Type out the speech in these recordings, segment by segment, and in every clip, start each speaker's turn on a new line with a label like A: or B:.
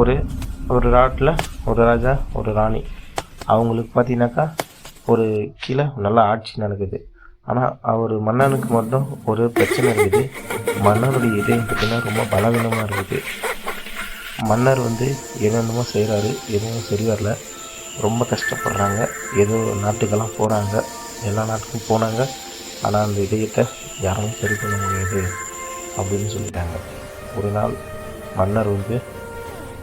A: ஒரு ஒரு நாட்டில் ஒரு ராஜா ஒரு ராணி. அவங்களுக்கு பார்த்தீங்கன்னாக்கா ஒரு கீழே நல்லா ஆட்சி நடக்குது. ஆனால் அவர் மன்னனுக்கு மட்டும் ஒரு பிரச்சனை இருக்குது. மன்னனுடைய இதயம் பார்த்தீங்கன்னா ரொம்ப பலவீனமாக இருக்குது. மன்னர் வந்து என்னென்னமோ செய்கிறாரு எதுவும் சரி வரல. ரொம்ப கஷ்டப்படுறாங்க. ஏதோ நாட்டுக்கெல்லாம் போகிறாங்க எல்லா நாட்டுக்கும் போனாங்க. ஆனால் அந்த இதயத்தை யாரும் சரி பண்ண முடியாது அப்படின்னு சொல்லிட்டாங்க. ஒரு நாள் மன்னர் வந்து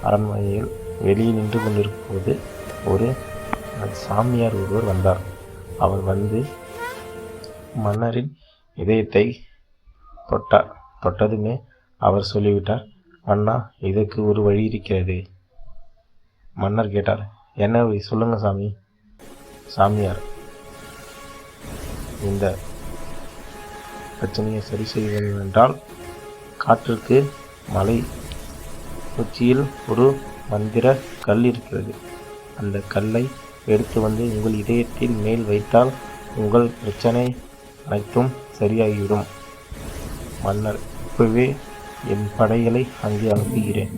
A: அரண்மனையில் வெளியே நின்று கொண்டிருக்கும்போது ஒரு சாமியார் ஒருவர் வந்தார். அவர் வந்து மன்னரின் இதயத்தை தொட்டார். தொட்டதுமே அவர் சொல்லிவிட்டார் அண்ணா இதற்கு ஒரு வழி இருக்கிறது. மன்னர் கேட்டார் என்ன வழி? சொல்லுங்க சாமி. சாமியார் இந்த பிரச்சனையை சரி செய்ய வேண்டும் என்றால் காற்றுக்கு மழை உச்சியில் ஒரு மந்திர கல் இருக்கிறது. அந்த கல்லை எடுத்து வந்து உங்கள் இதயத்தின் மேல் வைத்தால் உங்கள் பிரச்சனை அனைத்தும் சரியாகிவிடும். மன்னர் இப்பவே என் படைகளை அங்கே அனுப்புகிறேன்.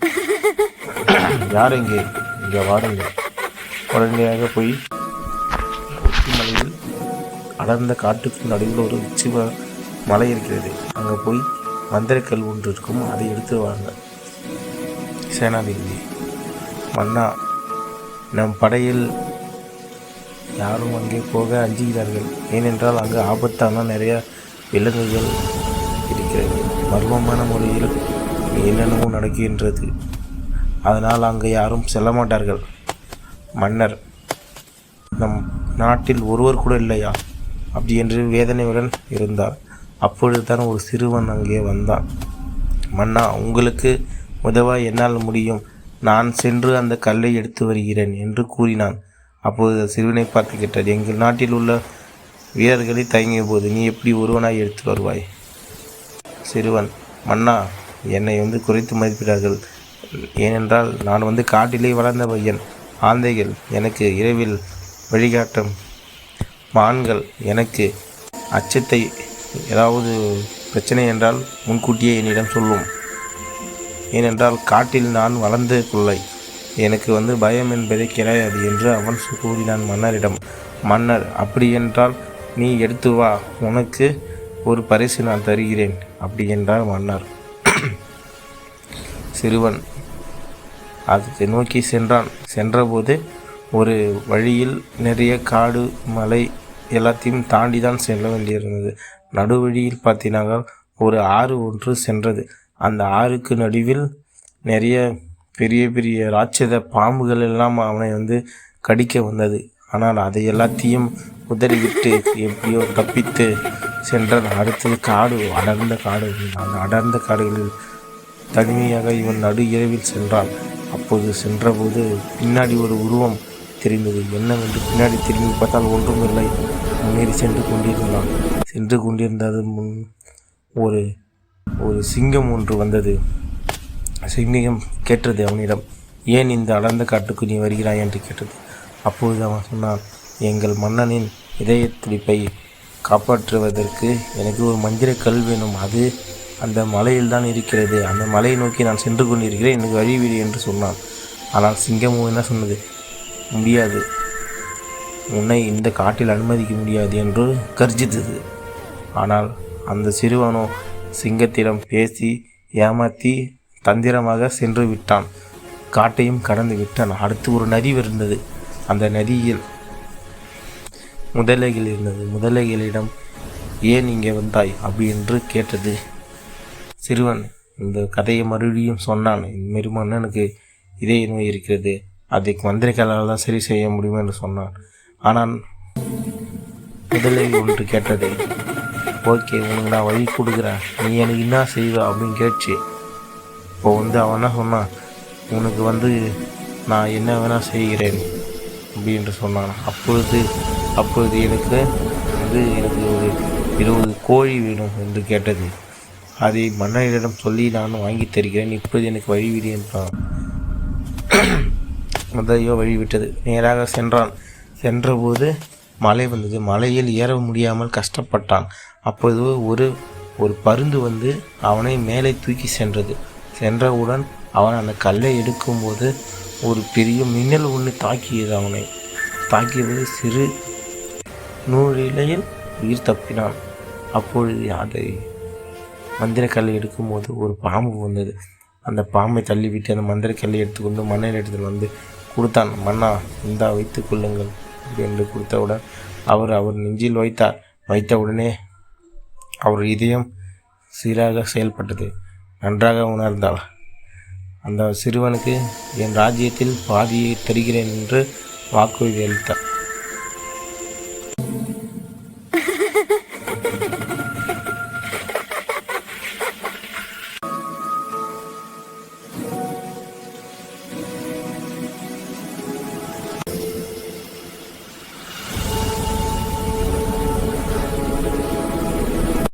A: யார் இங்கே? இங்கே வாருங்க உடனடியாக போய் உச்சிமலையில் அடர்ந்த காட்டுக்கு நடுவில் ஒரு உச்சி மலை இருக்கிறது. அங்கே போய் மந்திரக்கல் ஒன்று இருக்கும் அதை எடுத்து வாங்க சேனாதிபதி. மன்னா நம் படையில் யாரும் அங்கே போக அஞ்சுகிறார்கள். ஏனென்றால் அங்கு ஆபத்தான நிறைய விலங்குகள் இருக்கிறது. மர்மமான முறையில் என்னென்னமோ நடக்கின்றது. அதனால் அங்கே யாரும் செல்ல மாட்டார்கள். மன்னர் நம் நாட்டில் ஒருவர் கூட இல்லையா? அப்படி என்று வேதனையுடன் இருந்தார். அப்பொழுது தான் ஒரு சிறுவன் அங்கே வந்தான். மன்னா உங்களுக்கு உதவ என்னால் முடியும். நான் சென்று அந்த கல்லை எடுத்து வருகிறேன் என்று கூறினான். அப்போது சிறுவனை பார்த்து கேட்டார் எங்கள் நாட்டில் உள்ள வீரர்களை தயங்கிய போது நீ எப்படி ஒருவனாய் எடுத்து வருவாய்? சிறுவன் மன்னா என்னை வந்து குறைத்து மதிப்பிடார்கள். ஏனென்றால் நான் வந்து காட்டிலே வளர்ந்த பையன். ஆந்தைகள் எனக்கு இரவில் வழிகாட்டும் மான்கள் எனக்கு அச்சத்தை ஏதாவது பிரச்சனை என்றால் முன்கூட்டியே என்னிடம் சொல்லும். ஏனென்றால் காட்டில் நான் வளர்ந்த பிள்ளை எனக்கு வந்து பயம் என்பதே கிடையாது என்று அவன் கூறினான் மன்னரிடம். மன்னர் அப்படியென்றால் நீ எடுத்து வா உனக்கு ஒரு பரிசு நான் தருகிறேன் அப்படி என்றார் மன்னர். சிறுவன் அதை நோக்கி சென்றான். சென்றபோது ஒரு வழியில் நிறைய காடு மலை எல்லாத்தையும் தாண்டி தான் செல்ல வேண்டியிருந்தது. நடுவழியில் பார்த்தீங்கன்னா ஒரு ஆறு ஒன்று சென்றது. அந்த ஆறுக்கு நடுவில் நிறைய பெரிய பெரிய ராட்சத பாம்புகள் எல்லாம் அவனை வந்து கடிக்க வந்தது. ஆனால் அதை எல்லாத்தையும் உதறிவிட்டு எப்படியோ தப்பித்து சென்றான் அடுத்தது காடு அடர்ந்த காடு. அந்த அடர்ந்த காடுகளில் தனிமையாக இவன் நடு இரவில் சென்றான். அப்போது சென்றபோது பின்னாடி ஒரு உருவம் தெரிந்தது. என்னவென்று பின்னாடி திரும்பி பார்த்தால் ஒன்றுமில்லை. முன்னேறி சென்று கொண்டிருந்தான். சென்று கொண்டிருந்தது முன் ஒரு ஒரு சிங்கம் ஒன்று வந்தது. சிங்கம் கேட்டது அவனிடம் ஏன் இந்த அடர்ந்த காட்டுக்கு நீ வருகிறாய்? என்று கேட்டது. அப்பொழுது அவன் சொன்னான் எங்கள் மன்னனின் இதய துடிப்பை காப்பாற்றுவதற்கு எனக்கு ஒரு மந்திர கல் வேணும். அது அந்த மலையில் தான் இருக்கிறது. அந்த மலையை நோக்கி நான் சென்று கொண்டிருக்கிறேன். எனக்கு வழிவிடு என்று சொன்னான். ஆனால் சிங்கமும் என்ன சொன்னது முடியாது. உன்னை இந்த காட்டில் அனுமதிக்க முடியாது என்று கர்ஜித்தது. ஆனால் அந்த சிறுவனோ சிங்கத்திடம் பேசி ஏமாற்றி தந்திரமாக சென்று விட்டான். காட்டையும் கடந்து விட்டான். அடுத்து ஒரு நதி இருந்தது. அந்த நதியில் முதலைகள் இருந்தது. முதலைகளிடம் ஏன் இங்கே வந்தாய்? அப்படி என்று கேட்டது. சிறுவன் இந்த கதையை மறுபடியும் சொன்னான். இதுமாரி மன்னனுக்கு இதய நோய் இருக்கிறது. அதை மந்திரிகளால் தான் சரி செய்ய முடியும் என்று சொன்னான். ஆனால் முதலை ஒன்று கேட்டது. ஓகே உனக்கு நான் வழி கொடுக்குறேன். நீ எனக்கு என்ன செய்வ அப்படின்னு கேட்டுச்சு. இப்போ வந்து அவன் என்ன சொன்னான்? உனக்கு வந்து நான் என்ன வேணால் செய்கிறேன் அப்படின்ட்டு சொன்னான். அப்பொழுது அப்பொழுது எனக்கு வந்து எனக்கு ஒரு இருபது கோழி வேணும் என்று கேட்டது. அதை மன்னரிடம் சொல்லி நான் வாங்கி தருகிறேன். இப்போது எனக்கு வழிவிடு என்றான். முதலையோ வழிவிட்டது நேராக சென்றான். சென்றபோது மலை வந்தது. மலையில் ஏற முடியாமல் கஷ்டப்பட்டான். அப்போது ஒரு ஒரு பருந்து வந்து அவனை மேலே தூக்கி சென்றது. சென்றவுடன் அவன் அந்த கல்லை எடுக்கும்போது ஒரு பெரிய மின்னல் ஒன்று தாக்கியது அவனை. தாக்கியது சிறு நூலிலையில் உயிர் தப்பினான். அப்பொழுது அதை மந்திரக்கல்லை எடுக்கும்போது ஒரு பாம்பு வந்தது. அந்த பாம்பை தள்ளிவிட்டு அந்த மந்திரக்கல்லை எடுத்துக்கொண்டு மண்ணில் எடுத்துட்டு வந்து கொடுத்தான். மன்னா இந்தா வைத்துக் கொள்ளுங்கள். என்று கொடுத்தவுடன் அவர் அவர் நெஞ்சில் வைத்தார் வைத்தவுடனே அவர் இதயம் சீராக செயல்பட்டது. நன்றாக உணர்ந்தாள். அந்த சிறுவனுக்கு என் ராஜ்யத்தில் பாதியை தருகிறேன் என்று வாக்குறுதி அளித்தார்.